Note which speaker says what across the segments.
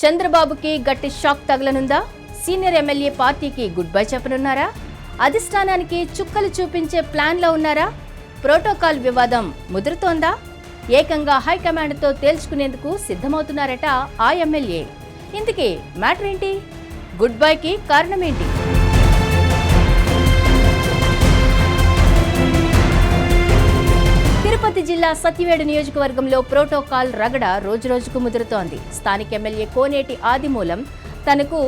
Speaker 1: చంద్రబాబుకి గట్టి షాక్ తగలనుందా? సీనియర్ ఎమ్మెల్యే పార్టీకి గుడ్ బై చెప్పనున్నారా? అధిష్టానానికి చుక్కలు చూపించే ప్లాన్లో ఉన్నారా? ప్రోటోకాల్ వివాదం ముదురుతోందా? ఏకంగా హైకమాండ్తో తేల్చుకునేందుకు సిద్ధమవుతున్నారట ఆ ఎమ్మెల్యే. ఇంతకీ మ్యాటర్ ఏంటి? గుడ్ బైకి కారణమేంటి తిరుపతి జిల్లా సత్యవేడు నియోజకవర్గంలో ప్రోటోకాల్ రగడ రోజురోజుకు ముదురుతోంది. స్థానిక ఎమ్మెల్యే కోనేటి ఆదిమూలం తనకు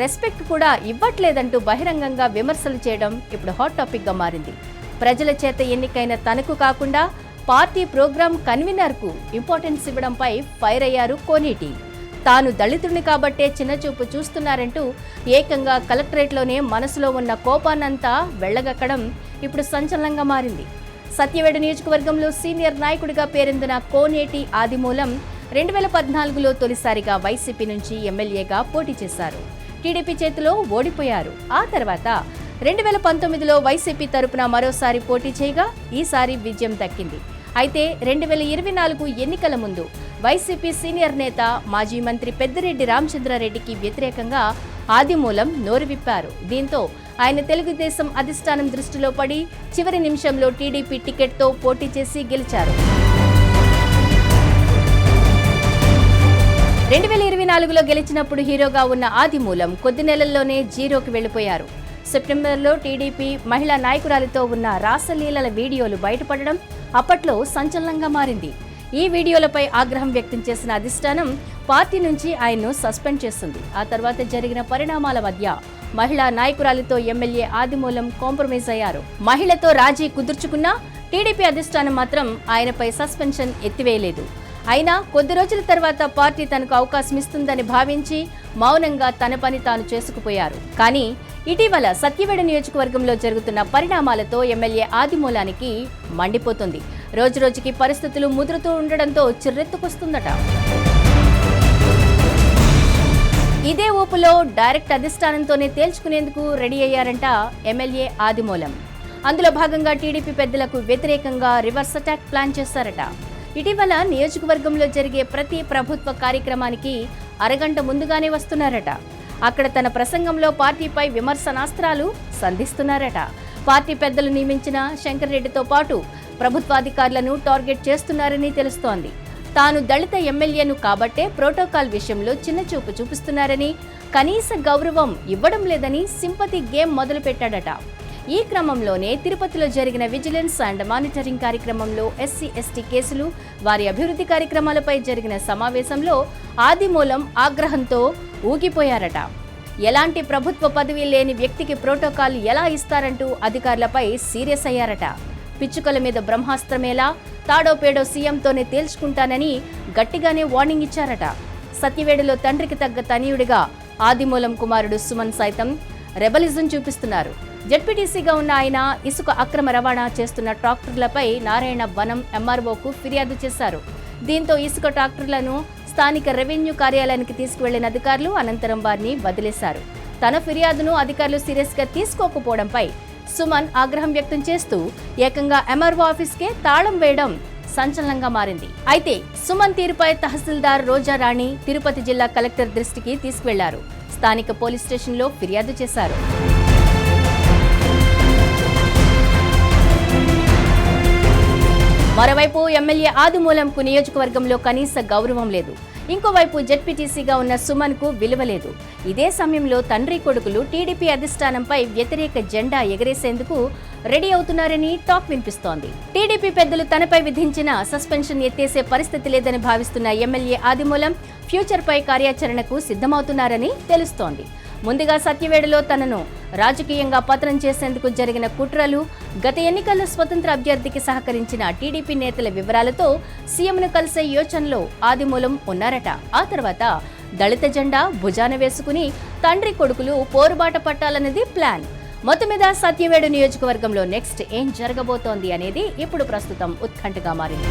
Speaker 1: రెస్పెక్ట్ కూడా ఇవ్వట్లేదంటూ బహిరంగంగా విమర్శలు చేయడం ఇప్పుడు హాట్ టాపిక్గా మారింది. ప్రజల చేత ఎన్నికైన తనకు కాకుండా పార్టీ ప్రోగ్రాం కన్వీనర్కు ఇంపార్టెన్స్ ఇవ్వడంపై ఫైర్ అయ్యారు కోనేటి. తాను దళితుడిని కాబట్టే చిన్నచూపు చూస్తున్నారంటూ ఏకంగా కలెక్టరేట్లోనే మనసులో ఉన్న కోపాన్నంతా వెళ్ళగక్కడం ఇప్పుడు సంచలనంగా మారింది. సత్యవేడ నియోజకవర్గంలో సీనియర్ నాయకుడిగా పేరొందిన కోనేటి ఆదిమూలం రెండు వేల పద్నాలుగులో తొలిసారిగా వైసీపీ నుంచి ఎమ్మెల్యేగా పోటీ చేశారు. టీడీపీ చేతిలో ఓడిపోయారు. ఆ తర్వాత రెండు వేల పంతొమ్మిదిలో వైసీపీ తరపున మరోసారి పోటీ చేయగా ఈసారి విజయం దక్కింది. అయితే రెండు వేల ఇరవై నాలుగు ఎన్నికల ముందు వైసీపీ సీనియర్ నేత మాజీ మంత్రి పెద్దిరెడ్డి రామచంద్రారెడ్డికి వ్యతిరేకంగా ఆదిమూలం నోరు విప్పారు దీంతో ఆయన తెలుగుదేశం అధిష్టానం దృష్టిలో పడి చివరి నిమిషంలో టీడీపీ టికెట్తో పోటీ చేసి గెలిచారు. రెండు వేల ఇరవై నాలుగులో గెలిచినప్పుడు హీరోగా ఉన్న ఆదిమూలం కొద్ది నెలల్లోనే జీరోకి వెళ్ళిపోయారు సెప్టెంబర్లో టీడీపీ మహిళా నాయకురాలితో ఉన్న రాసలీలల వీడియోలు బయటపడడం అప్పట్లో సంచలనంగా మారింది. ఈ వీడియోలపై ఆగ్రహం వ్యక్తం చేసిన అధిష్టానం పార్టీ నుంచి ఆయన్ను సస్పెండ్ చేస్తుంది. ఆ తర్వాత జరిగిన పరిణామాల మధ్య మహిళా నాయకురాలితో ఎమ్మెల్యే ఆదిమూలం కాంప్రమైజ్ అయ్యారు. మహిళతో రాజీ కుదుర్చుకున్నా టీడీపీ అధిష్టానం మాత్రం ఆయనపై సస్పెన్షన్ ఎత్తివేయలేదు. అయినా కొద్ది రోజుల తర్వాత పార్టీ తనకు అవకాశం ఇస్తుందని భావించి మౌనంగా తన పని తాను చేసుకుపోయారు. కానీ ఇటీవల సత్యవేడ నియోజకవర్గంలో జరుగుతున్న పరిణామాలతో ఎమ్మెల్యే ఆదిమూలానికి మండిపోతుంది. రోజురోజుకి పరిస్థితులు ముదురుతూ ఉండడంతో చిర్రెత్తుకొస్తుందట. ఇదే ఊపులో డైరెక్ట్ అధిష్టానంతోనే తేల్చుకునేందుకు రెడీ అయ్యారంట ఎమ్మెల్యే ఆదిమూలం. అందులో భాగంగా టీడీపీ పెద్దలకు వ్యతిరేకంగా రివర్స్ అటాక్ ప్లాన్ చేశారట. ఇటీవల నియోజకవర్గంలో జరిగే ప్రతి ప్రభుత్వ కార్యక్రమానికి అరగంట ముందుగానే వస్తున్నారట. అక్కడ తన ప్రసంగంలో పార్టీపై విమర్శనాస్త్రాలు సంధిస్తున్నారట. పార్టీ పెద్దలు నియమించిన శంకర్ రెడ్డితో పాటు ప్రభుత్వాధికారులను టార్గెట్ చేస్తున్నారని తెలుస్తోంది. తాను దళిత ఎమ్మెల్యేను కాబట్టే ప్రోటోకాల్ విషయంలో చిన్నచూపు చూపిస్తున్నారని కనీస గౌరవం ఇవ్వడం లేదని సింపతి గేమ్ మొదలుపెట్టాడట. ఈ క్రమంలోనే తిరుపతిలో జరిగిన విజిలెన్స్ అండ్ మానిటరింగ్ కార్యక్రమంలో ఎస్సీ ఎస్టీ కేసులు వారి అభివృద్ధి కార్యక్రమాలపై జరిగిన సమావేశంలో ఆదిమూలం ఆగ్రహంతో ఊగిపోయారట. ఎలాంటి ప్రభుత్వ పదవి లేని వ్యక్తికి ప్రోటోకాల్ ఎలా ఇస్తారంటూ అధికారులపై సీరియస్ అయ్యారట. పిచ్చుకల మీద బ్రహ్మాస్త్రమేలా తాడోపేడో సీఎంతోనే తేల్చుకుంటానని గట్టిగానే వార్నింగ్ ఇచ్చారట. సత్యవేడులో తండ్రికి తగ్గ తనయుడిగా ఆదిమూలం కుమారుడు సుమన్ సైతం రెబలిజం చూపిస్తున్నారు. జడ్పీటీసీగా ఉన్న ఆయన ఇసుక అక్రమ రవాణా చేస్తున్న ట్రాక్టర్లపై నారాయణ వనం ఎంఆర్ఓకు ఫిర్యాదు చేశారు. దీంతో ఇసుక ట్రాక్టర్లను స్థానిక రెవెన్యూ కార్యాలయానికి తీసుకువెళ్ళిన అధికారులు అనంతరం వారిని వదిలేశారు. తన ఫిర్యాదును అధికారులు సీరియస్గా తీసుకోకపోవడంపై సుమన్ ఆగ్రహం వ్యక్తం చేస్తూ ఏకంగా ఎంఆర్ఓ ఆఫీస్కే తాళం వేయడం సంచలనంగా మారింది. అయితే సుమన్ తీరుపై తహసీల్దార్ రోజారాణి తిరుపతి జిల్లా కలెక్టర్ దృష్టికి తీసుకువెళ్ళారు. స్థానిక పోలీస్ స్టేషన్లో ఫిర్యాదు చేశారు. మరోవైపు ఎమ్మెల్యే ఆదిమూలంకు నియోజకవర్గంలో కనీస గౌరవం లేదు. ఇంకోవైపు జెడ్పీటీసీగా ఉన్న సుమన్కు విలువ లేదు. ఇదే సమయంలో తండ్రి కొడుకులు టీడీపీ అధిష్టానంపై వ్యతిరేక జెండా ఎగరేసేందుకు రెడీ అవుతున్నారని టాక్ వినిపిస్తోంది. టీడీపీ పెద్దలు తనపై విధించిన సస్పెన్షన్ ఎత్తేసే పరిస్థితి లేదని భావిస్తున్న ఎమ్మెల్యే ఆదిమూలం ఫ్యూచర్పై కార్యాచరణకు సిద్ధమవుతున్నారని తెలుస్తోంది. ముందుగా సత్యవేడలో తనను రాజకీయంగా పతనం చేసేందుకు జరిగిన కుట్రలు గత ఎన్నికల్లో స్వతంత్ర అభ్యర్థికి సహకరించిన టీడీపీ నేతల వివరాలతో సీఎంను కలిసే యోచనలో ఆదిమూలం ఉన్నారట. ఆ తర్వాత దళిత జెండా భుజాన వేసుకుని తండ్రి కొడుకులు పోరుబాట పట్టాలన్నది ప్లాన్. మొత్తం మీద సత్యవేడు నియోజకవర్గంలో నెక్స్ట్ ఏం జరగబోతోంది అనేది ఇప్పుడు ప్రస్తుతం ఉత్కంఠగా మారింది.